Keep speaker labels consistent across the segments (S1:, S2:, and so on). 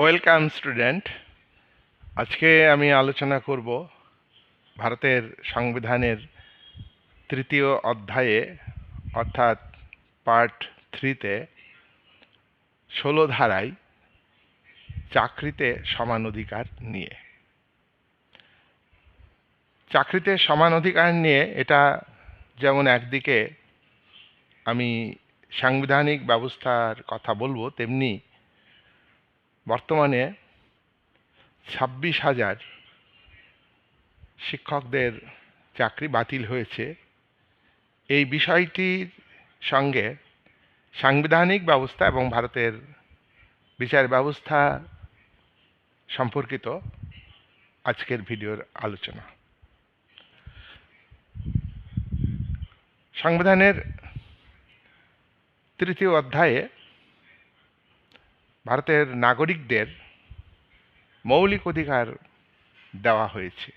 S1: Welcome student. আজকে আমি আলোচনা করব ভারতের সংবিধানের তৃতীয় অধ্যায়ে, অর্থাৎ পার্ট থ্রিতে, ষোলো ধারায় চাকরিতে সমান অধিকার নিয়ে। চাকরিতে সমান অধিকার নিয়ে এটা যেমন একদিকে আমি সাংবিধানিক ব্যবস্থার কথা বলব, তেমনি বর্তমানে ছাব্বিশ হাজার শিক্ষকদের চাকরি বাতিল হয়েছে। এই বিষয়টির সঙ্গে সাংবিধানিক ব্যবস্থা এবং ভারতের বিচার ব্যবস্থা সম্পর্কিত আজকের ভিডিওর আলোচনা। সংবিধানের তৃতীয় অধ্যায়ে ভারতের নাগরিকদের মৌলিক অধিকার দেওয়া হয়েছে।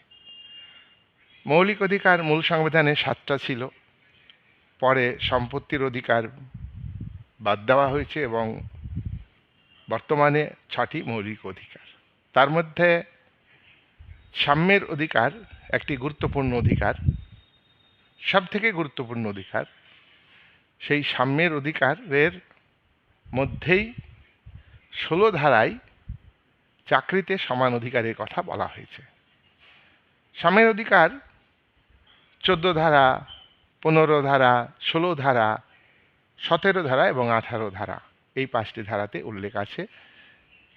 S1: মৌলিক অধিকার মূল সংবিধানে সাতটা ছিল। পরে সম্পত্তির অধিকার বাদ দেওয়া হয়েছে এবং বর্তমানে ছটি মৌলিক অধিকার। তার মধ্যে সাম্যের অধিকার একটি গুরুত্বপূর্ণ অধিকার। সব থেকে গুরুত্বপূর্ণ অধিকার সেই সাম্যের অধিকারের মধ্যেই ষোলো ধারায় চাকরিতে সমান অধিকারের কথা বলা হয়েছে। সাম্যের অধিকার চোদ্দ ধারা, পনেরো ধারা, ষোলো ধারা, সতেরো ধারা এবং আঠারো ধারা এই পাঁচটি ধারাতে উল্লেখ আছে।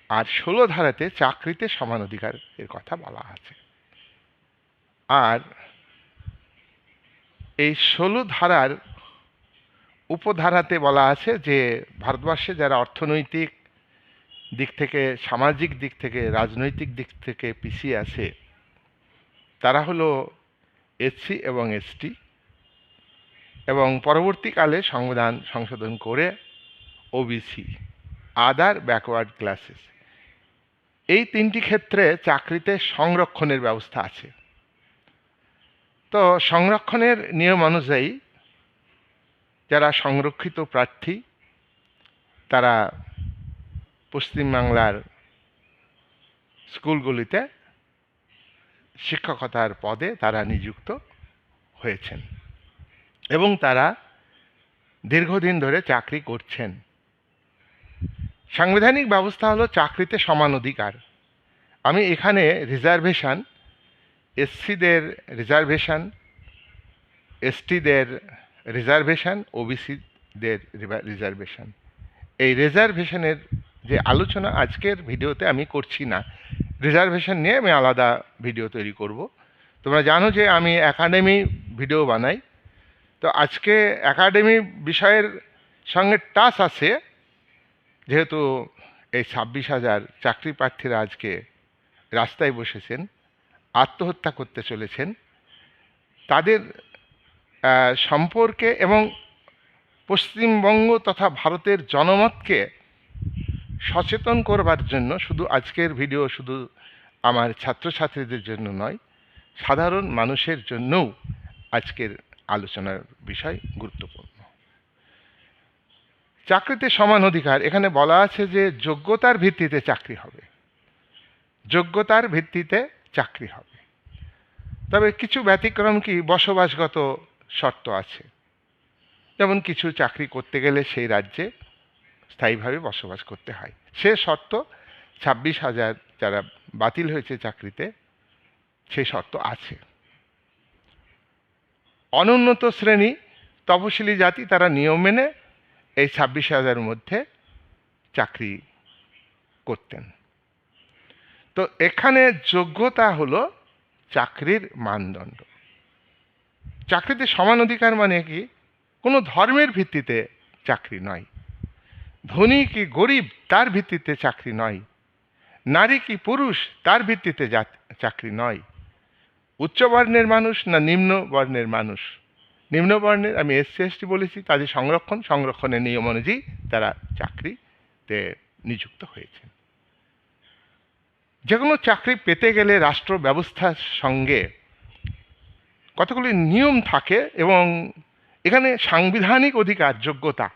S1: আর ষোলো ধারাতে চাকরিতে সমান অধিকারের কথা বলা আছে। আর এই ষোলো ধারার উপধারাতে বলা আছে যে, ভারতবর্ষে যারা অর্থনৈতিক দিক থেকে, সামাজিক দিক থেকে, রাজনৈতিক দিক থেকে পিছিয়ে আছে, তারা হলো এসসি এবং এসটি এবং পরবর্তীকালে সংবিধান সংশোধন করে ওবিসি আদার ব্যাকওয়ার্ড ক্লাসেস এই তিনটি ক্ষেত্রে চাকরিতে সংরক্ষণের ব্যবস্থা আছে। তো সংরক্ষণের নিয়ম অনুযায়ী যারা সংরক্ষিত প্রার্থী, তারা পশ্চিমবাংলার স্কুলগুলিতে শিক্ষকতার পদে তারা নিযুক্ত হয়েছেন এবং তারা দীর্ঘদিন ধরে চাকরি করছেন। সাংবিধানিক ব্যবস্থা হলো চাকরিতে সমান অধিকার। আমি এখানে রিজার্ভেশন, এসসিদের রিজার্ভেশন, এসটিদের রিজার্ভেশন, ওবিসিদের রিজার্ভেশন। এই রিজার্ভেশনের যে আলোচনা আজকের ভিডিওতে আমি করছি না রিজার্ভেশন নিয়ে আমি আলাদা ভিডিও তৈরি করব। তোমরা জানো যে আমি একাডেমি ভিডিও বানাই। তো আজকে একাডেমি বিষয়ের সঙ্গে টাচ আছে, যেহেতু এই ছাব্বিশ হাজার চাকরি প্রার্থীরা আজকে রাস্তায় বসেছেন, আত্মহত্যা করতে চলেছেন। তাদের সম্পর্কে এবং পশ্চিমবঙ্গ তথা ভারতের জনমতকে সচেতন করবার জন্য, শুধু আজকের ভিডিও শুধু আমার ছাত্রছাত্রীদের জন্য নয়, সাধারণ মানুষের জন্যও আজকের আলোচনার বিষয় গুরুত্বপূর্ণ। চাকরিতে সমান অধিকার, এখানে বলা আছে যে যোগ্যতার ভিত্তিতে চাকরি হবে। যোগ্যতার ভিত্তিতে চাকরি হবে। তবে কিছু ব্যতিক্রম কি? বসবাসগত শর্ত আছে। যেমন কিছু চাকরি করতে গেলে সেই রাজ্যে স্থায়ীভাবে বসবাস করতে হয়। সে শর্ত ছাব্বিশ হাজার যারা বাতিল হয়েছে চাকরিতে, সে শর্ত আছে। অনুন্নত শ্রেণি তপশিলি জাতি তারা নিয়ম মেনে এই ছাব্বিশ হাজারের মধ্যে চাকরি করতেন। তো এখানে যোগ্যতা হলো চাকরির মানদণ্ড। চাকরিতে সমান অধিকার মানে কি? কোনো ধর্মের ভিত্তিতে চাকরি নয়। ধনী কি গরিব, তার ভিত্তিতে চাকরি নয়। নারী কি পুরুষ, তার ভিত্তিতে চাকরি নয়। উচ্চ বর্ণের মানুষ না নিম্ন বর্ণের মানুষ? নিম্ন বর্ণের, আমি এসসি, এসটি বলেছি, তাদের সংরক্ষণ, সংরক্ষণের নিয়ম অনুযায়ী তারা চাকরিতে নিযুক্ত হয়েছেন। যে কোনো চাকরি পেতে গেলে রাষ্ট্র ব্যবস্থার সঙ্গে কতগুলি নিয়ম থাকে এবং এখানে সাংবিধানিক অধিকার, যোগ্যতা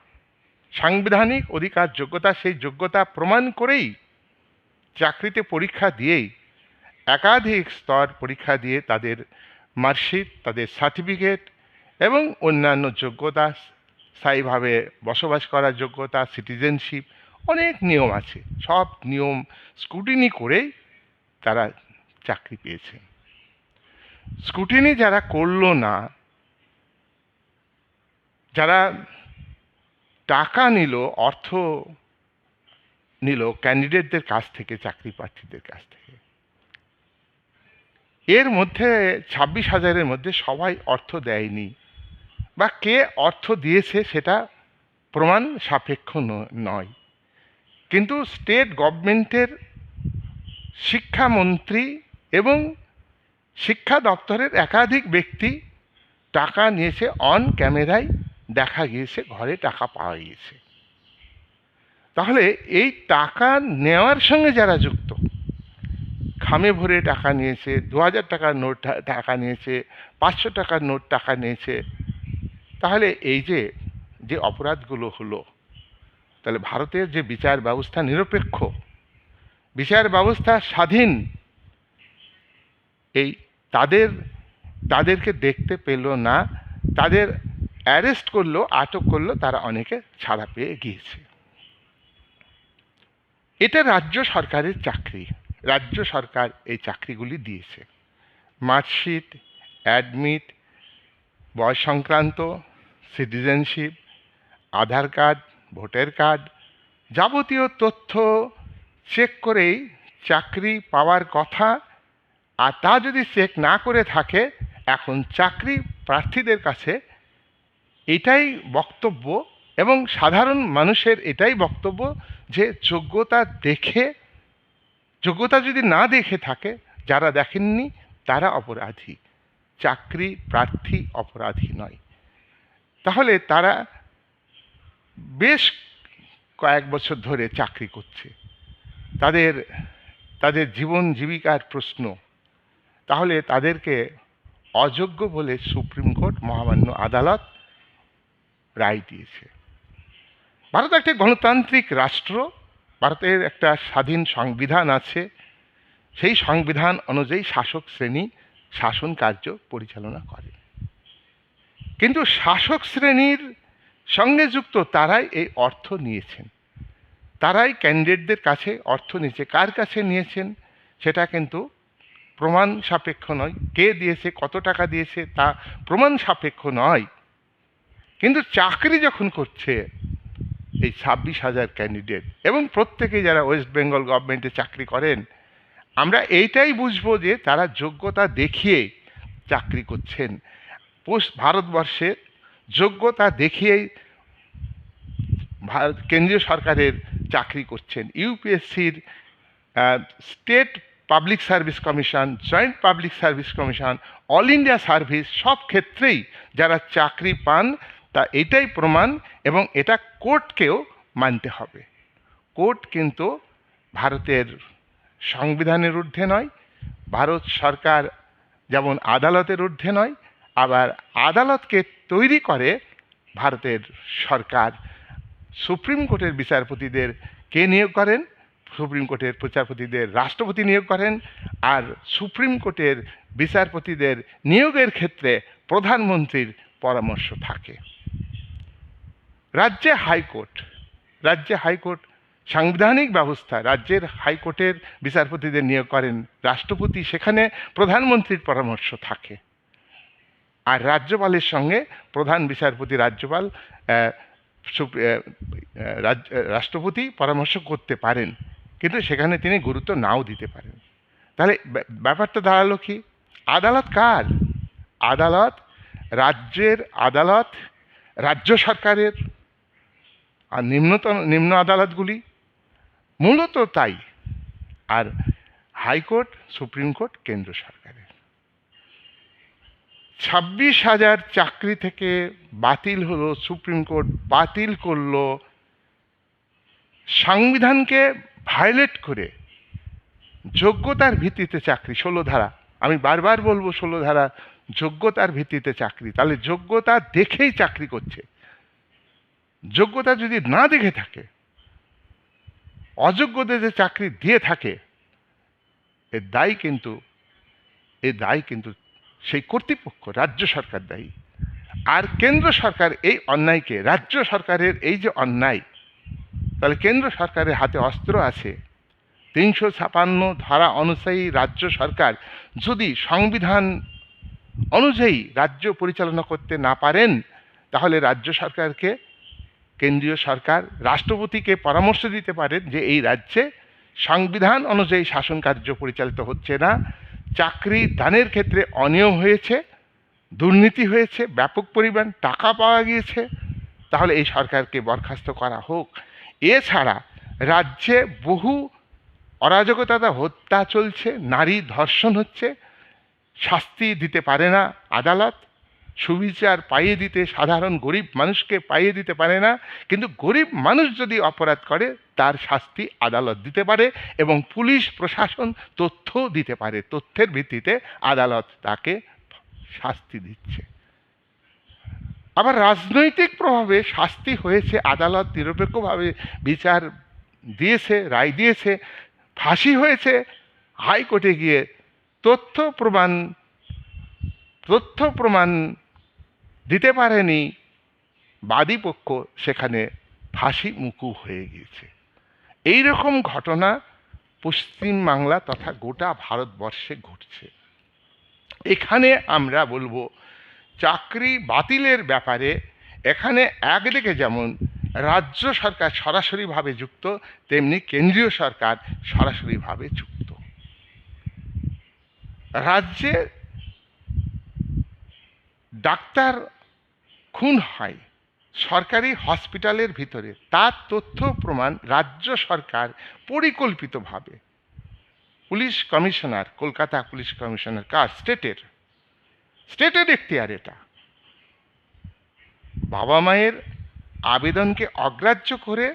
S1: সাংবিধানিক অধিকার, যোগ্যতা, সেই যোগ্যতা প্রমাণ করেই চাকরিতে পরীক্ষা দিয়েই, একাধিক স্তর পরীক্ষা দিয়ে তাদের মার্কশিট, তাদের সার্টিফিকেট এবং অন্যান্য যোগ্যতা, স্থায়ীভাবে বসবাস করার যোগ্যতা, সিটিজেনশিপ, অনেক নিয়ম আছে। সব নিয়ম স্ক্রুটিনি করেই তারা চাকরি পেয়েছে। স্ক্রুটিনি যারা করল না, যারা টাকা নিল, অর্থ নিল ক্যান্ডিডেটদের কাছ থেকে, চাকরি প্রার্থীদের কাছ থেকে। এর মধ্যে ছাব্বিশ হাজারের মধ্যে সবাই অর্থ দেয়নি। বা কে অর্থ দিয়েছে সেটা প্রমাণ সাপেক্ষ নয়। কিন্তু স্টেট গভর্নমেন্টের শিক্ষামন্ত্রী এবং শিক্ষা দপ্তরের একাধিক ব্যক্তি টাকা নিয়েছে অন ক্যামেরায় দেখা গিয়েছে, ঘরে টাকা পাওয়া গিয়েছে। তাহলে এই টাকা নেওয়ার সঙ্গে যারা যুক্ত, খামে ভরে টাকা নিয়েছে দু হাজার টাকার নোট টাকা নিয়েছে, পাঁচশো টাকার নোট টাকা নিয়েছে, তাহলে এই যে যে অপরাধগুলো হলো, তাহলে ভারতের যে বিচার ব্যবস্থা নিরপেক্ষ, বিচার ব্যবস্থা স্বাধীন, এই তাদের, তাদেরকে দেখতে পেল না, তাদের অ্যারেস্ট করল, আটক করল, তারা অনেকে ছাড়া পেয়ে গিয়েছে। এটা রাজ্য সরকারের চাকরি। রাজ্য সরকার এই চাকরিগুলি দিয়েছে। মার্কশিট, অ্যাডমিট বয়স সংক্রান্ত citizenship, Aadhaar card, voter card যাবতীয় তথ্য চেক করেই চাকরি পাওয়ার কথা। আর তা যদি চেক না করে থাকে, এখন চাকরি প্রার্থীদের কাছে এটাই বক্তব্য এবং সাধারণ মানুষের এটাই বক্তব্য যে যোগ্যতা দেখে, যোগ্যতা যদি না দেখে থাকে, যারা দেখেননি তারা অপরাধী। চাকরি প্রার্থী অপরাধী নয়। তাহলে তারা বেশ কয়েক বছর ধরে চাকরি করছে। তাদের তাদের জীবন জীবিকার প্রশ্ন। তাহলে তাদেরকে অযোগ্য বলে সুপ্রিম কোর্ট মহামান্য আদালত রায় দিয়েছে। ভারত একটি গণতান্ত্রিক রাষ্ট্র, ভারতের একটা স্বাধীন সংবিধান আছে। সেই সংবিধান অনুযায়ী শাসক শ্রেণি শাসন কার্য পরিচালনা করে। কিন্তু শাসক শ্রেণির সঙ্গে যুক্ত তারাই এই অর্থ নিয়েছেন। তারাই ক্যান্ডিডেটদের কাছে অর্থ নিয়েছে। কার কাছে নিয়েছেন সেটা কিন্তু প্রমাণ সাপেক্ষ নয়। কে দিয়েছে, কত টাকা দিয়েছে তা প্রমাণ সাপেক্ষ নয়। কিন্তু চাকরি যখন করছে, এই ছাব্বিশ হাজার ক্যান্ডিডেট এবং প্রত্যেকে যারা ওয়েস্ট বেঙ্গল গভর্নমেন্টে চাকরি করেন, আমরা এইটাই বুঝব যে তারা যোগ্যতা দেখিয়ে চাকরি করছেন। পোস্ট ভারতবর্ষের যোগ্যতা দেখিয়েই ভারত কেন্দ্রীয় সরকারের চাকরি করছেন। ইউপিএসসির state public service commission joint public service commission all India service সব ক্ষেত্রেই যারা চাকরি পান তা এটাই প্রমাণ এবং এটা কোর্টকেও মানতে হবে। কোর্ট কিন্তু ভারতের সংবিধানের ঊর্ধ্বে নয়, ভারত সরকার যেমন আদালতের ঊর্ধ্বে নয়, আবার আদালতকে তৈরি করে ভারতের সরকার। সুপ্রিম কোর্টের বিচারপতিদের কে নিয়োগ করেন? সুপ্রিম কোর্টের বিচারপতিদের রাষ্ট্রপতি নিয়োগ করেন আর সুপ্রিম কোর্টের বিচারপতিদের নিয়োগের ক্ষেত্রে প্রধানমন্ত্রীর পরামর্শ থাকে। রাজ্যে হাইকোর্ট রাজ্যে হাইকোর্ট সাংবিধানিক ব্যবস্থা, রাজ্যের হাইকোর্টের বিচারপতিদের নিয়োগ করেন রাষ্ট্রপতি, সেখানে প্রধানমন্ত্রীর পরামর্শ থাকে। আর রাজ্যপালের সঙ্গে প্রধান বিচারপতি রাজ্যপাল রাষ্ট্রপতি পরামর্শ করতে পারেন, কিন্তু সেখানে তিনি গুরুত্ব নাও দিতে পারেন। তাহলে ব্যাপারটা দাঁড়াল কি? আদালত কার? আদালত রাজ্যের আদালত রাজ্য সরকারের। আর নিম্নতম নিম্ন আদালতগুলি মূলত তাই। আর হাইকোর্ট, সুপ্রিম কোর্ট, কেন্দ্র সরকারের। ছাব্বিশ হাজার চাকরি থেকে বাতিল হলো, সুপ্রিম কোর্ট বাতিল করল, সংবিধানকে ভায়োলেট করে যোগ্যতার ভিত্তিতে চাকরি, ষোলো ধারা। আমি বারবার বলব, ষোলো ধারা যোগ্যতার ভিত্তিতে চাকরি। তাহলে যোগ্যতা দেখেই চাকরি করছে। যোগ্যতা যদি না দেখে থাকে, অযোগ্যদের যে চাকরি দিয়ে থাকে এর দায় কিন্তু, এ দায় কিন্তু সেই কর্তৃপক্ষ, রাজ্য সরকার দায়ী। আর কেন্দ্র সরকার এই অন্যায়কে, রাজ্য সরকারের এই যে অন্যায়, তাহলে কেন্দ্র সরকারের হাতে অস্ত্র আছে। তিনশো ছাপান্ন ধারা অনুযায়ী রাজ্য সরকার যদি সংবিধান অনুযায়ী রাজ্য পরিচালনা করতে না পারেন, তাহলে রাজ্য সরকারকে কেন্দ্রীয় সরকার রাষ্ট্রপতিকে পরামর্শ দিতে পারেন যে এই রাজ্যে সংবিধান অনুযায়ী শাসন কার্য পরিচালিত হচ্ছে না, চাকরি দানের ক্ষেত্রে অনিয়ম হয়েছে, দুর্নীতি হয়েছে, ব্যাপক পরিমাণ টাকা পাওয়া গিয়েছে, তাহলে এই সরকারকে বরখাস্ত করা হোক। এছাড়া রাজ্যে বহু অরাজকতা হত্যা চলছে, নারী ধর্ষণ হচ্ছে, শাস্তি দিতে পারে না আদালত। সুবিচার পাইয়ে দিতে, সাধারণ গরিব মানুষকে পাইয়ে দিতে পারে না। কিন্তু গরিব মানুষ যদি অপরাধ করে, তার শাস্তি আদালত দিতে পারে এবং পুলিশ, প্রশাসন তথ্য দিতে পারে। তথ্যের ভিত্তিতে আদালত তাকে শাস্তি দিচ্ছে। আবার রাজনৈতিক প্রভাবে শাস্তি হয়েছে, আদালত নিরপেক্ষভাবে বিচার দিয়েছে, রায় দিয়েছে, ফাঁসি হয়েছে, হাইকোর্টে গিয়ে তথ্য প্রমাণ তথ্য প্রমাণ দিতে পারেনি। বাদীপক্ষ সেখানে ফাঁসি মুকুব হয়ে গিয়েছে। এই রকম ঘটনা পশ্চিমবাংলা তথা গোটা ভারতবর্ষে ঘটছে। এখানে আমরা বলব, চাকরি বাতিলের ব্যাপারে এখানে একদিকে যেমন রাজ্য সরকার সরাসরিভাবে যুক্ত, তেমনি কেন্দ্রীয় সরকার সরাসরিভাবে যুক্ত। রাজ্যে ডাক্তার খুন হয় সরকারি হসপিটালের ভিতরে। তার তথ্য প্রমাণ রাজ্য সরকার পরিকল্পিতভাবে। Police commissioner, Kolkata police commissioner কার? স্টেটের। স্টেটের এখতিয়ার এটা। বাবা মায়ের আবেদনকে অগ্রাহ্য করে,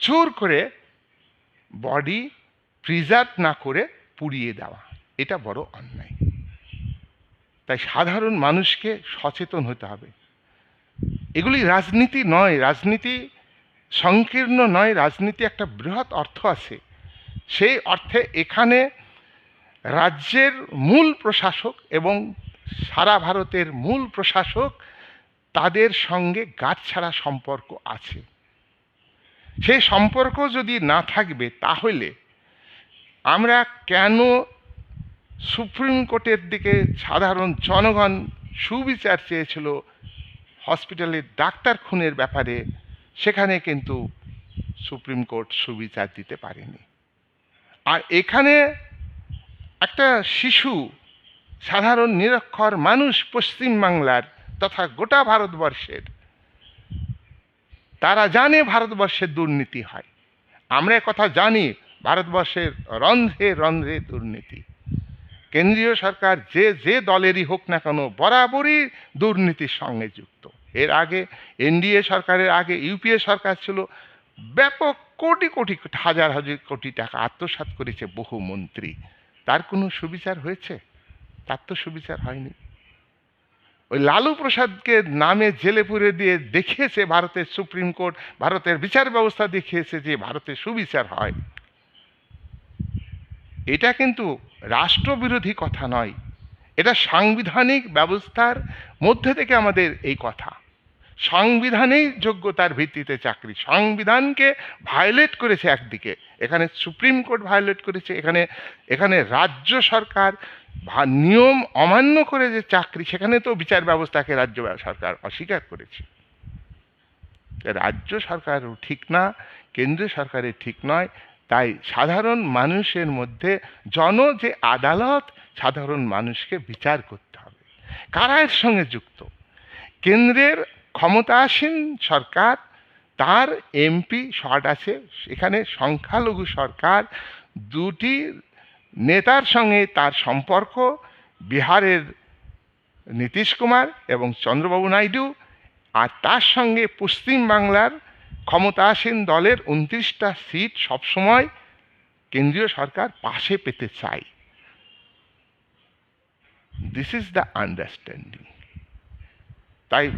S1: জোর করে বডি প্রিজার্ভ না করে পুড়িয়ে দেওয়া। এটা বড় অন্যায়। তাই সাধারণ মানুষকে সচেতন হতে হবে। এগুলি রাজনীতি নয়, রাজনীতি সংকীর্ণ নয়, রাজনীতি একটা বৃহৎ অর্থ আছে। সেই অর্থে এখানে রাজ্যের মূল প্রশাসক এবং সারা ভারতের মূল প্রশাসক তাদের সঙ্গে গাঁটছাড়া সম্পর্ক আছে। সেই সম্পর্ক যদি না থাকবে, তাহলে আমরা কেন সুপ্রিম কোর্টের দিকে সাধারণ জনগণ সুবিচার চেয়েছিল। হসপিটালের ডাক্তার খুনের ব্যাপারে সেখানে কিন্তু সুপ্রিম কোর্ট সুবিচার দিতে পারেনি। আর এখানে একটা শিশু, সাধারণ, নিরক্ষর মানুষ পশ্চিমবাংলার তথা গোটা ভারতবর্ষের, তারা জানে ভারতবর্ষের দুর্নীতি হয়। আমরা কথা জানি, ভারতবর্ষের রন্ধ্রে রন্ধ্রে দুর্নীতি। কেন্দ্রীয় সরকার যে যে দলেরই হোক না কেন বরাবরই দুর্নীতির সঙ্গে যুক্ত। এর আগে এনডিএ সরকারের আগে ইউপিএ সরকার ছিল। ব্যাপক কোটি কোটি হাজার হাজার কোটি টাকা আত্মসাৎ করেছে বহু মন্ত্রী। তার কোনো সুবিচার হয়েছে? তার তো সুবিচার হয়নি। ওই লালু প্রসাদকে নামে জেলে পুরে দিয়ে দেখিয়েছে ভারতের সুপ্রিম কোর্ট, ভারতের বিচার ব্যবস্থা দেখিয়েছে যে ভারতে সুবিচার হয়। এটা কিন্তু রাষ্ট্রবিরোধী কথা নয়। এটা সাংবিধানিক ব্যবস্থার মধ্যে থেকে আমাদের এই কথা। সাংবিধানিক যোগ্যতার ভিত্তিতে চাকরি, সংবিধানকে ভায়োলেট করেছে একদিকে, এখানে সুপ্রিম কোর্ট ভায়োলেট করেছে, এখানে এখানে রাজ্য সরকার নিয়ম অমান্য করে যে চাকরি, সেখানে তো বিচার ব্যবস্থাকে রাজ্য সরকার অস্বীকার করেছে। রাজ্য সরকারও ঠিক না, কেন্দ্রীয় সরকারের ঠিক নয় তাই সাধারণ মানুষের মধ্যে জন যে আদালত, সাধারণ মানুষকে বিচার করতে হবে। কারা এর সঙ্গে যুক্ত? কেন্দ্রের ক্ষমতাসীন সরকার, তার এমপি শর্ট আছে, সেখানে সংখ্যালঘু সরকার, দুটি নেতার সঙ্গে তার সম্পর্ক, বিহারের নীতিশ কুমার এবং চন্দ্রবাবু নাইডু, আর তার সঙ্গে পশ্চিমবাংলার ক্ষমতাসীন দলের উনত্রিশটা সিট সবসময় কেন্দ্রীয় সরকার পাশে পেতে চায়। দিস ইজ দ্য আন্ডারস্ট্যান্ডিং তাই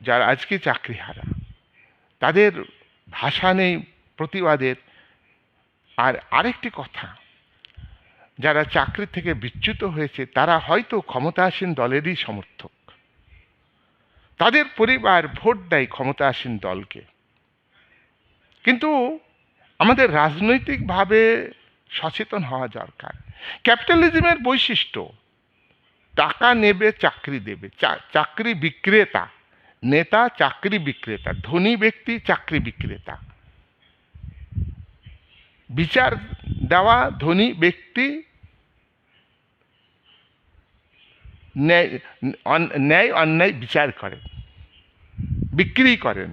S1: যারা আজকে চাকরি হারা তাদের ভাষা নেই প্রতিবাদের। আর আরেকটি কথা, যারা চাকরি থেকে বিচ্যুত হয়েছে, তারা হয়তো ক্ষমতাসীন দলেরই সমর্থক। তাদের পরিবার ভোট দেয় ক্ষমতাসীন দলকে। কিন্তু আমাদের রাজনৈতিকভাবে সচেতন হওয়া দরকার। ক্যাপিটালিজমের বৈশিষ্ট্য, টাকা নেবে, চাকরি দেবে। চাকরি বিক্রেতা, নেতা, চাকরি বিক্রেতা, ধনী ব্যক্তি, চাকরি বিক্রেতা। বিচার দেওয়া, ধনী ব্যক্তি ন্যায়, অন্যায় বিচার করেন, বিক্রি করেন।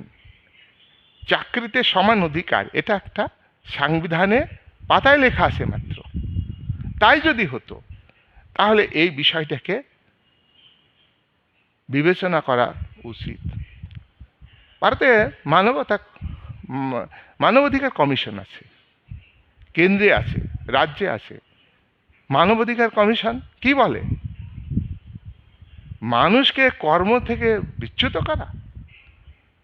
S1: চাকরিতে সমান অধিকার, এটা একটা সংবিধানে পাতায় লেখা আছে মাত্র। তাই যদি হতো, তাহলে এই বিষয়টাকে বিবেচনা করা উচিত। ভারতে মানবতা মানবাধিকার কমিশন আছে, কেন্দ্রে আছে, রাজ্যে আছে। মানবাধিকার কমিশন কি বলে? মানুষকে কর্ম থেকে বিচ্যুত করা।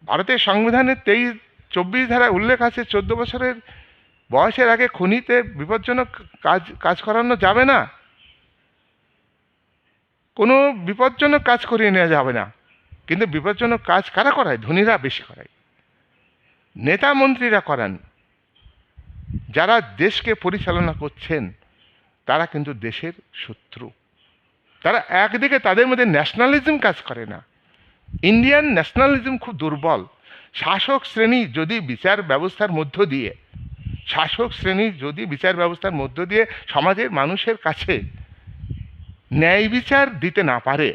S1: ভারতের সংবিধানের তেইশ চব্বিশ ধারায় উল্লেখ আছে, চোদ্দ বছরের বয়সের আগে খনিতে বিপজ্জনক কাজ কাজ করানো যাবে না। কোনো বিপজ্জনক কাজ করিয়ে নেওয়া যাবে না। কিন্তু বিপজ্জনক কাজ কারা করায়? ধনীরা বেশি করায়। নেতা মন্ত্রীরা করান। যারা দেশকে পরিচালনা করছেন, তারা কিন্তু দেশের শত্রু। তারা একদিকে তাদের মধ্যে ন্যাশনালিজম কাজ করে না। ইন্ডিয়ান ন্যাশনালিজম খুব দুর্বল। শাসক শ্রেণি যদি বিচার ব্যবস্থার মধ্য দিয়ে, শাসক শ্রেণি যদি বিচার ব্যবস্থার মধ্য দিয়ে সমাজের মানুষের কাছে ন্যায় বিচার দিতে না পারে,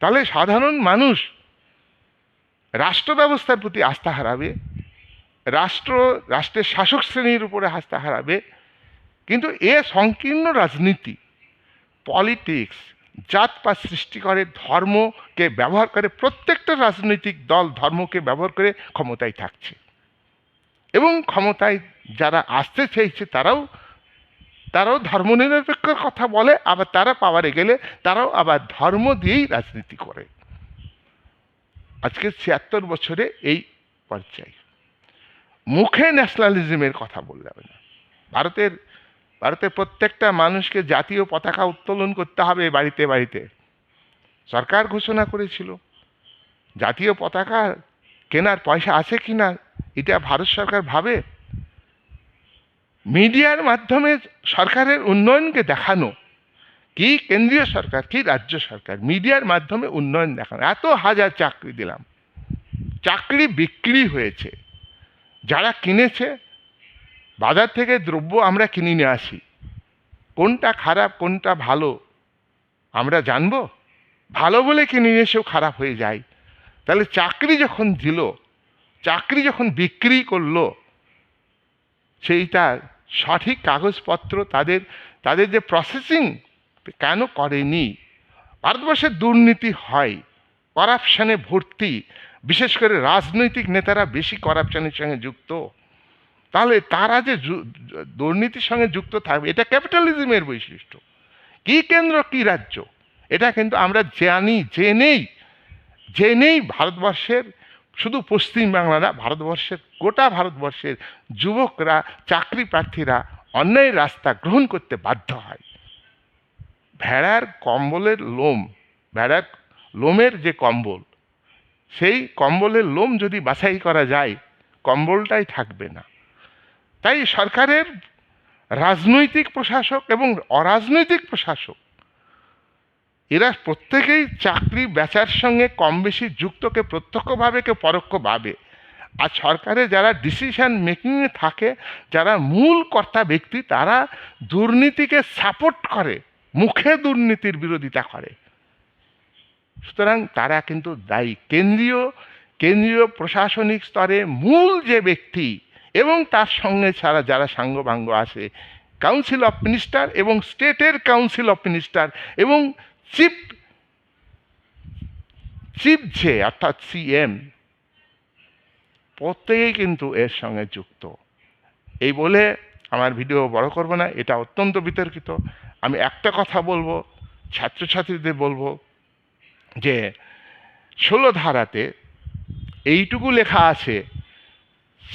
S1: তাহলে সাধারণ মানুষ রাষ্ট্র ব্যবস্থার প্রতি আস্থা হারাবে, রাষ্ট্র, রাষ্ট্রের শাসক শ্রেণির উপরে আস্থা হারাবে, কিন্তু এ সংকীর্ণ রাজনীতি, পলিটিক্স জাতপাত সৃষ্টি করে, ধর্মকে ব্যবহার করে, প্রত্যেকটা রাজনৈতিক দল ধর্মকে ব্যবহার করে ক্ষমতায় থাকছে। এবং ক্ষমতায় যারা আসতে চাইছে, তারাও তারাও ধর্মনিরপেক্ষর কথা বলে, আবার তারা পাওয়ারে গেলে তারাও আবার ধর্ম দিয়েই রাজনীতি করে। আজকে ছিয়াত্তর বছরে এই পর্যায়ে। মুখে ন্যাশনালিজমের কথা বললে হবে না। ভারতের ভারতের প্রত্যেকটা মানুষকে জাতীয় পতাকা উত্তোলন করতে হবে বাড়িতে বাড়িতে। সরকার ঘোষণা করেছিল, জাতীয় পতাকা কেনার পয়সা আছে কি না এটা ভারত সরকার ভাবে। মিডিয়ার মাধ্যমে সরকারের উন্নয়নকে দেখানো, কি কেন্দ্রীয় সরকার, কি রাজ্য সরকার, মিডিয়ার মাধ্যমে উন্নয়ন দেখানো। এত হাজার চাকরি দিলাম, চাকরি বিক্রি হয়েছে, যারা কিনেছে বাজার থেকে দ্রব্য আমরা কিনে নিয়ে আসি। কোনটা খারাপ, কোনটা ভালো, আমরা জানব? ভালো বলে কিনে নিয়ে এসেও খারাপ হয়ে যায়। তাহলে চাকরি যখন দিল, চাকরি যখন বিক্রি করল, সেইটা সঠিক কাগজপত্র তাদের তাদের যে প্রসেসিং কেন করেনি? ভারতবর্ষে দুর্নীতি হয় করাপশানে ভর্তি, বিশেষ করে রাজনৈতিক নেতারা বেশি করাপশনের সঙ্গে যুক্ত। তাহলে তারা যে দুর্নীতির সঙ্গে যুক্ত থাকবে, এটা ক্যাপিটালিজমের বৈশিষ্ট্য। কি কেন্দ্র, কি রাজ্য? এটা কিন্তু আমরা জানি, জেনেই জেনেই ভারতবর্ষের, শুধু পশ্চিম বাংলা না, ভারতবর্ষের, গোটা ভারতবর্ষের যুবকরা, চাকরি প্রার্থীরা অন্যায় রাস্তা গ্রহণ করতে বাধ্য হয়। ভেড়ার কম্বলের লোম, ভেড়ার লোমের যে কম্বল, সেই কম্বলের লোম যদি বাছাই করা যায়, কম্বলটাই থাকবে না। তাই সরকারের রাজনৈতিক প্রশাসক এবং অরাজনৈতিক প্রশাসক, এরা প্রত্যেকেই চাকরি বেচার সঙ্গে কম বেশি যুক্ত কে প্রত্যক্ষভাবে কে পরোক্ষভাবে আর সরকারে যারা ডিসিশন মেকিংয়ে থাকে, যারা মূল কর্তা ব্যক্তি, তারা দুর্নীতিকে সাপোর্ট করে, মুখে দুর্নীতির বিরোধিতা করে। সুতরাং তারা কিন্তু দায়ী। কেন্দ্রীয় কেন্দ্রীয় প্রশাসনিক স্তরে মূল যে ব্যক্তি এবং তার সঙ্গে ছাড়া যারা সাঙ্গভাঙ্গ আছে কাউন্সিল অফ মিনিস্টার এবং স্টেটের কাউন্সিল অফ মিনিস্টার এবং চিফ চিফ যে অর্থাৎ সিএম প্রত্যেকেই কিন্তু এর সঙ্গে যুক্ত। এই বলে আমার ভিডিও বড় করব না, এটা অত্যন্ত বিতর্কিত। আমি একটা কথা বলব, ছাত্রছাত্রীদের বলব যে, ষোলো ধারাতে এইটুকু লেখা আছে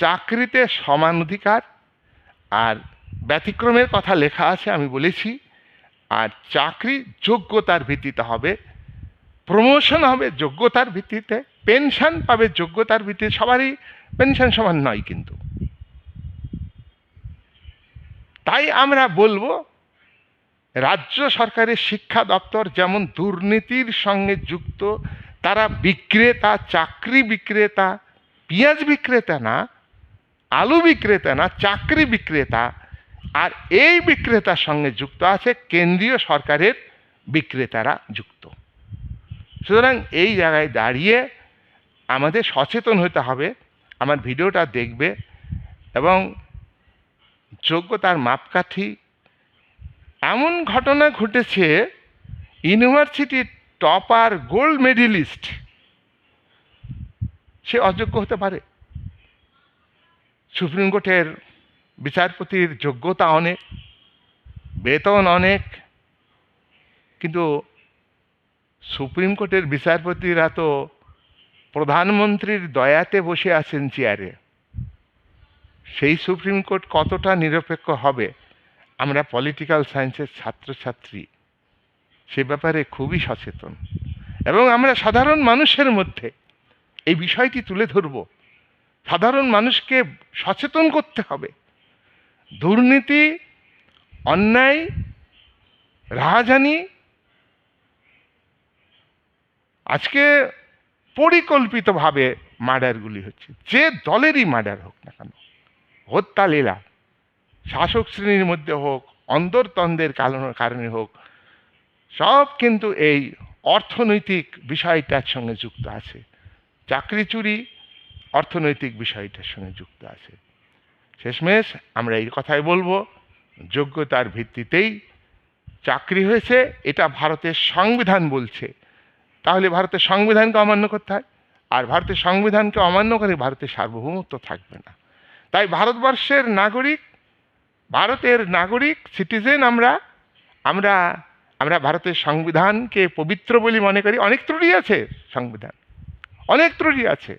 S1: চাকরিতে সমান অধিকার আর ব্যতিক্রমের কথা লেখা আছে, আমি বলেছি, আর চাকরি যোগ্যতার ভিত্তিতে হবে প্রমোশন হবে যোগ্যতার ভিত্তিতে পেনশন পাবে যোগ্যতার ভিত্তিতে, সবারই পেনশন সমান নয় কিন্তু। তাই আমরা বলব, রাজ্য সরকারের শিক্ষা দপ্তর যেমন দুর্নীতির সঙ্গে যুক্ত, তারা বিক্রেতা, চাকরি বিক্রেতা, পেঁয়াজ বিক্রেতা না আলু বিক্রেতা না, চাকরি বিক্রেতা, আর এই বিক্রেতার সঙ্গে যুক্ত আছে কেন্দ্রীয় সরকারের বিক্রেতারা যুক্ত। সুতরাং এই জায়গায় দাঁড়িয়ে আমাদের সচেতন হতে হবে, আমার ভিডিওটা দেখবে এবং যোগ্যতার মাপকাঠি। এমন ঘটনা ঘটেছে, ইউনিভার্সিটির টপার গোল্ড মেডেলিস্ট, সে অযোগ্য হতে পারে। সুপ্রিম কোর্টের বিচারপতির যোগ্যতা অনেক, বেতন অনেক, কিন্তু সুপ্রিম কোর্টের বিচারপতিরা তো প্রধানমন্ত্রীর দয়াতে বসে আছেন চেয়ারে। সেই সুপ্রিম কোর্ট কতটা নিরপেক্ষ হবে? আমরা পলিটিক্যাল সায়েন্সের ছাত্রছাত্রী, সে ব্যাপারে খুবই সচেতন। এবং আমরা সাধারণ মানুষের মধ্যে এই বিষয়টি তুলে ধরব। সাধারণ মানুষকে সচেতন করতে হবে। দুর্নীতি, অন্যায়, রাহাজানি আজকে পরিকল্পিতভাবে মার্ডারগুলি হচ্ছে। যে দলেরই মার্ডার হোক না কেন হত্যা লীলা শাসক শ্রেণির মধ্যে হোক অন্তর্তন্দের কারণে হোক, সব কিন্তু এই অর্থনৈতিক বিষয়টার সঙ্গে যুক্ত আছে। চাকরি চুরি অর্থনৈতিক বিষয়টার সঙ্গে যুক্ত আছে। শেষমেশ আমরা এই কথাই বলব, যোগ্যতার ভিত্তিতেই চাকরি হয়েছে, এটা ভারতের সংবিধান বলছে। তাহলে ভারতের সংবিধানকে অমান্য করতে হয়, আর ভারতের সংবিধানকে অমান্য করে ভারতের সার্বভৌমত্ব থাকবে না। তাই ভারতবর্ষের নাগরিক, ভারতের নাগরিক সিটিজেন আমরা আমরা আমরা ভারতের সংবিধানকে পবিত্র বলে মনে করি। অনেক ত্রুটি আছে সংবিধান, অনেক ত্রুটি আছে।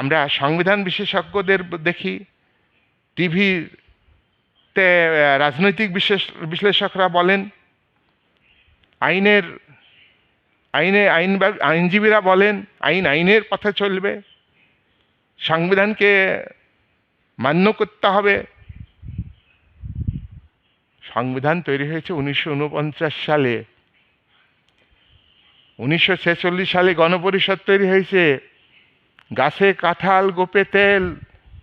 S1: আমরা সংবিধান বিশেষজ্ঞদের দেখি, টিভিতে রাজনৈতিক বিশেষ, বিশ্লেষকরা বলেন, আইনের, আইনে, আইন আইনজীবীরা বলেন, আইন আইনের পথে চলবে, সংবিধানকে মান্য করতে হবে। সংবিধান তৈরি হয়েছে উনিশশো ঊনপঞ্চাশ সালে। উনিশশো ছেচল্লিশ সালে গণপরিষদ তৈরি হয়েছে। গাছে কাঁঠাল, গোপে তেল।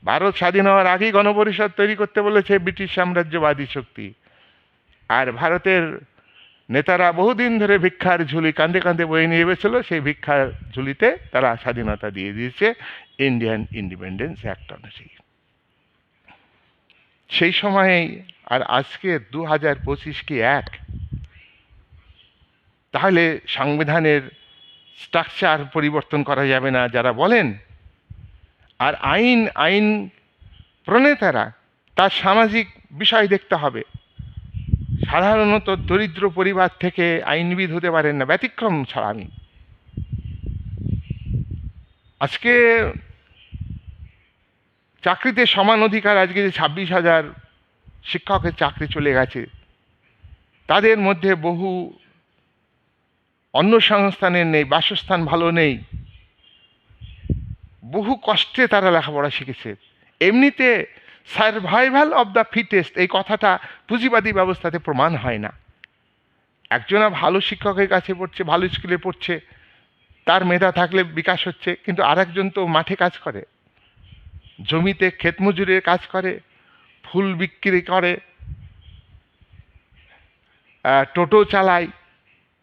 S1: ভারত স্বাধীন হওয়ার আগেই গণপরিষদ তৈরি করতে বলেছে ব্রিটিশ সাম্রাজ্যবাদী শক্তি। আর ভারতের নেতারা বহুদিন ধরে ভিক্ষার ঝুলি কাঁদে কাঁদে বয়ে নিয়ে গেছিল সেই ভিক্ষার ঝুলিতে তারা স্বাধীনতা দিয়ে দিয়েছে, ইন্ডিয়ান ইন্ডিপেন্ডেন্স অ্যাক্ট অনুযায়ী। সেই সময়েই আর আজকে দু হাজার পঁচিশ কি এক? তাহলে সংবিধানের স্ট্রাকচার পরিবর্তন করা যাবে না, যারা বলেন। আর আইন আইন প্রণেতারা, তার সামাজিক বিষয় দেখতে হবে। সাধারণত দরিদ্র পরিবার থেকে আইনবিদ হতে পারেন না, ব্যতিক্রম ছাড়া আমি। আজকে চাকরিতে সমান অধিকার, আজকে যে ছাব্বিশ হাজার শিক্ষকের চাকরি চলে গেছে, তাদের মধ্যে বহু অন্য সংস্থানের নেই, বাসস্থান ভালো নেই। বহু কষ্টে তারা লেখাপড়া শিখেছে। এমনিতে সার্ভাইভাল অব দ্য ফিটেস্ট এই কথাটা পুঁজিবাদী ব্যবস্থাতে প্রমাণ হয় না। একজনা ভালো শিক্ষকের কাছে পড়ছে, ভালো স্কুলে পড়ছে, তার মেধা থাকলে বিকাশ হচ্ছে, কিন্তু আরেকজন তো মাঠে কাজ করে। জমিতে ক্ষেত মজুরের কাজ করে, ফুল বিক্রি করে টোটো চালায়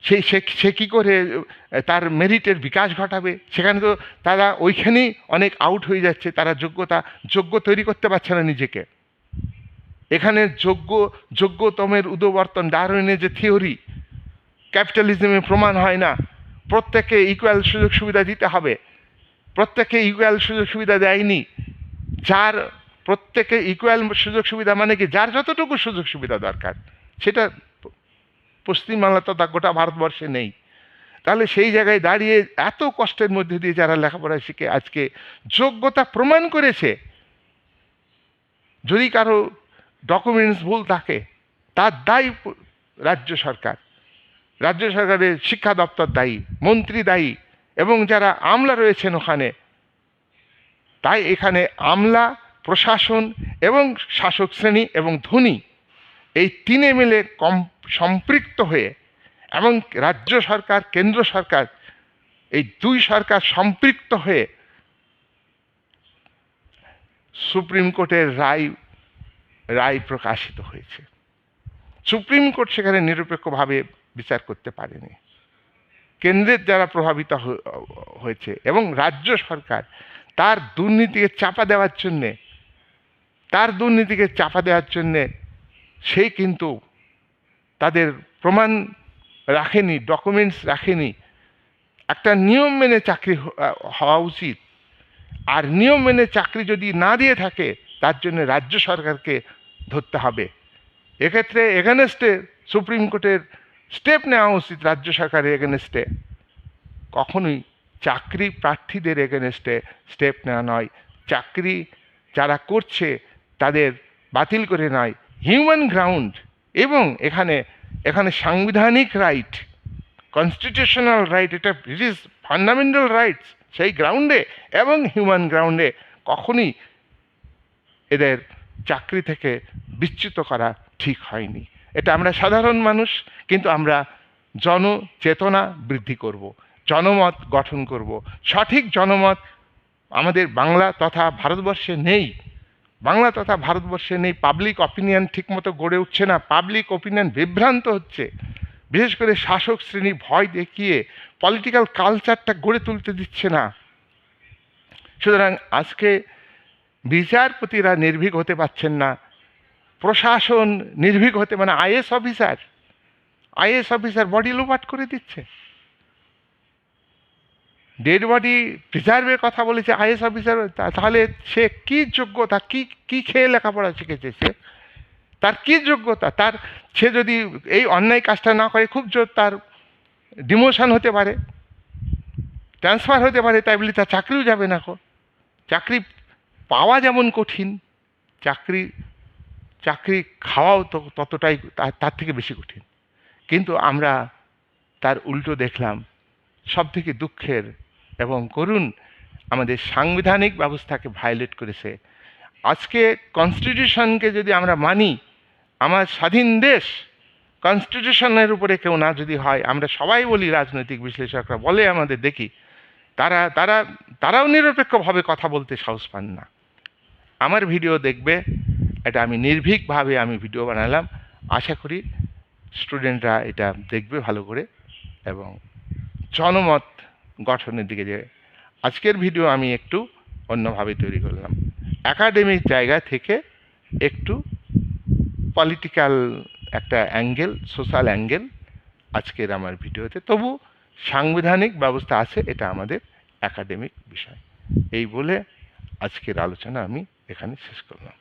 S1: সেই সে সে কী করে, তার মেরিটের বিকাশ ঘটাবে? সেখানে তো তারা ওইখানেই অনেক আউট হয়ে যাচ্ছে, তারা যোগ্যতা, যোগ্য তৈরি করতে পারছে না নিজেকে। এখানে যোগ্য, যোগ্যতমের উদবর্তন, ডারউইনের যে থিওরি ক্যাপিটালিজমে প্রমাণ হয় না। প্রত্যেককে ইকুয়াল সুযোগ সুবিধা দিতে হবে। প্রত্যেককে ইকুয়াল সুযোগ সুবিধা দেয়নি। যার প্রত্যেকে ইকুয়াল সুযোগ সুবিধা মানে কি? যার যতটুকু সুযোগ সুবিধা দরকার, সেটা পশ্চিমবাংলা তথা গোটা ভারতবর্ষে নেই। তাহলে সেই জায়গায় দাঁড়িয়ে এত কষ্টের মধ্যে দিয়ে যারা লেখাপড়া শিখে আজকে যোগ্যতা প্রমাণ করেছে, যদি কারও ডকুমেন্টস ভুল থাকে, তার দায়ী রাজ্য সরকার। রাজ্য সরকারের শিক্ষা দপ্তর দায়ী, মন্ত্রী দায়ী, এবং যারা আমলা রয়েছেন ওখানে, তাই এখানে আমলা, প্রশাসন এবং শাসক শ্রেণি এবং ধনী এই তিনে মিলে কম সম্পৃক্ত হয়ে এবং রাজ্য সরকার, কেন্দ্র সরকার, এই দুই সরকার সম্পৃক্ত হয়ে সুপ্রিম কোর্টের রায় রায় প্রকাশিত হয়েছে। সুপ্রিম কোর্ট সেখানে নিরপেক্ষভাবে বিচার করতে পারেনি। কেন্দ্রের দ্বারা প্রভাবিত হয়েছে এবং রাজ্য সরকার তার দুর্নীতিকে চাপা দেওয়ার জন্যে, তার দুর্নীতিকে চাপা দেওয়ার জন্যে সেই কিন্তু তাদের প্রমাণ রাখেনি ডকুমেন্টস রাখেনি। একটা নিয়ম মেনে চাকরি হওয়া উচিত। আর নিয়ম মেনে চাকরি যদি না দিয়ে থাকে, তার জন্য রাজ্য সরকারকে ধরতে হবে। এক্ষেত্রে এগেনস্টে সুপ্রিম কোর্টের স্টেপ নেওয়া উচিত রাজ্য সরকারের এগেনস্টে কখনোই চাকরি প্রার্থীদের এগেনস্টে স্টেপ নেওয়া নয়। চাকরি যারা করছে, তাদের বাতিল করে নয়। হিউম্যান গ্রাউন্ড এবং এখানে এখানে সাংবিধানিক রাইট, কনস্টিটিউশনাল রাইট, এটা ইট ইজ ফান্ডামেন্টাল রাইটস, সেই গ্রাউন্ডে এবং হিউম্যান গ্রাউন্ডে কখনই এদের চাকরি থেকে বিচ্যুত করা ঠিক হয়নি। এটা আমরা সাধারণ মানুষ, কিন্তু আমরা জনচেতনা বৃদ্ধি করব, জনমত গঠন করব। সঠিক জনমত আমাদের বাংলা তথা ভারতবর্ষে নেই। বাংলা তথা ভারতবর্ষে নেই পাবলিক অপিনিয়ন ঠিকমতো গড়ে উঠছে না পাবলিক অপিনিয়ন বিভ্রান্ত হচ্ছে। বিশেষ করে শাসক শ্রেণি ভয় দেখিয়ে পলিটিক্যাল কালচারটা গড়ে তুলতে দিচ্ছে না। সুতরাং আজকে বিচারপতিরা নির্ভীক হতে পারছেন না। প্রশাসন নির্ভীক হতে মানে IS officer IS officer body লোপাট করে দিচ্ছে। ডেড বডি প্রিজার্ভের কথা বলেছে, আইএস অফিসার তাহলে সে কি যোগ্যতা কি কি খেয়ে লেখাপড়া শিখেছে সে? তার কি যোগ্যতা? তার, সে যদি এই অন্যায় কাজটা না করে, খুব জোর তার ডিমোশন হতে পারে, ট্রান্সফার হতে পারে, তাই বলে তার চাকরিও যাবে না কো। চাকরি পাওয়া যেমন কঠিন, চাকরি চাকরি খাওয়াও তো ততটাই তার থেকে বেশি কঠিন। কিন্তু আমরা তার উল্টো দেখলাম সব থেকে দুঃখের এবং করুন, আমাদের সাংবিধানিক ব্যবস্থাকে ভায়োলেট করেছে। আজকে কনস্টিটিউশনকে যদি আমরা মানি, আমার স্বাধীন দেশ কনস্টিটিউশনের উপরে কেউ না যদি হয়, আমরা সবাই বলি রাজনৈতিক বিশ্লেষকরা বলে আমাদের দেখি, তারা তারা, তারাও নিরপেক্ষভাবে কথা বলতে সাহস পান না। আমার ভিডিও দেখবে, এটা আমি নির্ভীকভাবে আমি ভিডিও বানালাম। আশা করি স্টুডেন্টরা এটা দেখবে ভালো করে এবং জনমত গঠনের দিকে যে আজকের ভিডিও আমি একটু অন্যভাবে তৈরি করলাম। একাডেমিক জায়গা থেকে একটু পলিটিক্যাল একটা অ্যাঙ্গেল সোশ্যাল অ্যাঙ্গেল আজকের আমার ভিডিওতে। তবু সাংবিধানিক ব্যবস্থা আছে, এটা আমাদের একাডেমিক বিষয়। এই বলে আজকের আলোচনা আমি এখানে শেষ করলাম।